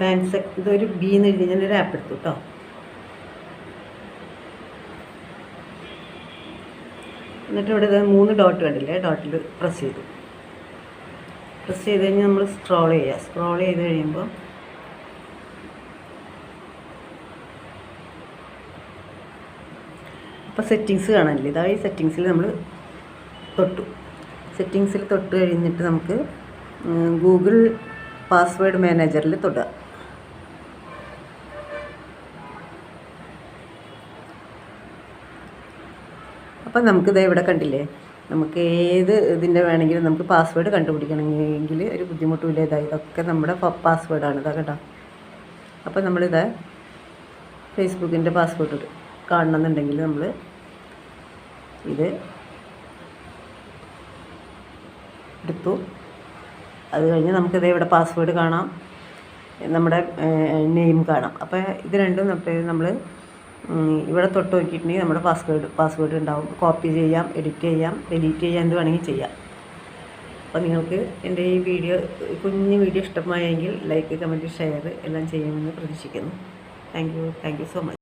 Bands ഇതൊരു B എന്ന് എഴുതി. ഞാനൊരു ആപ്പ് എടുത്തു കേട്ടോ എന്നിട്ട് ഇവിടെ മൂന്ന് ഡോട്ട് കണ്ടില്ലേ? ഡോട്ടിൽ പ്രസ് ചെയ്തു. പ്രസ് ചെയ്ത് കഴിഞ്ഞാൽ നമ്മൾ സ്ക്രോൾ ചെയ്യുക സ്ക്രോൾ ചെയ്ത് കഴിയുമ്പോൾ അപ്പോൾ സെറ്റിങ്സ് കാണാനില്ലേ? ഇതാ ഈ സെറ്റിങ്സിൽ നമ്മൾ തൊട്ടു. സെറ്റിങ്സിൽ തൊട്ട് കഴിഞ്ഞിട്ട് നമുക്ക് ഗൂഗിൾ പാസ്വേഡ് മാനേജറിൽ തൊടുക അപ്പം നമുക്കിത് ഇവിടെ കണ്ടില്ലേ? നമുക്ക് ഏത് ഇതിന്റെ വേണമെങ്കിലും നമുക്ക് പാസ്വേഡ് കണ്ടുപിടിക്കണമെങ്കിൽ ഒരു ബുദ്ധിമുട്ടുമില്ല. ഇതാ ഇതൊക്കെ നമ്മുടെ പാസ്വേഡാണ് ഇതാ കേട്ടോ അപ്പോൾ നമ്മളിത് ഫേസ്ബുക്കിന്റെ പാസ്വേഡ് കാണണമെന്നുണ്ടെങ്കിൽ നമ്മൾ ഇത് എടുത്തു. അത് കഴിഞ്ഞ് നമുക്കിത് ഇവിടെ പാസ്വേഡ് കാണാം. നമ്മുടെ നെയിം കാണാം. അപ്പോൾ ഇത് രണ്ടും നമ്മൾ ഇവിടെ തൊട്ട് നോക്കിയിട്ടുണ്ടെങ്കിൽ നമ്മുടെ പാസ്വേഡ് പാസ്വേഡ് ഉണ്ടാവും. കോപ്പി ചെയ്യാം എഡിറ്റ് ചെയ്യാം ഡിലീറ്റ് ചെയ്യാം എന്ത് വേണമെങ്കിൽ ചെയ്യാം. അപ്പോൾ നിങ്ങൾക്ക് എന്റെ ഈ വീഡിയോ കുഞ്ഞു വീഡിയോ ഇഷ്ടമായെങ്കിൽ ലൈക്ക് കമന്റ് ഷെയർ എല്ലാം ചെയ്യുമെന്ന് പ്രതീക്ഷിക്കുന്നു. Thank you thank you so much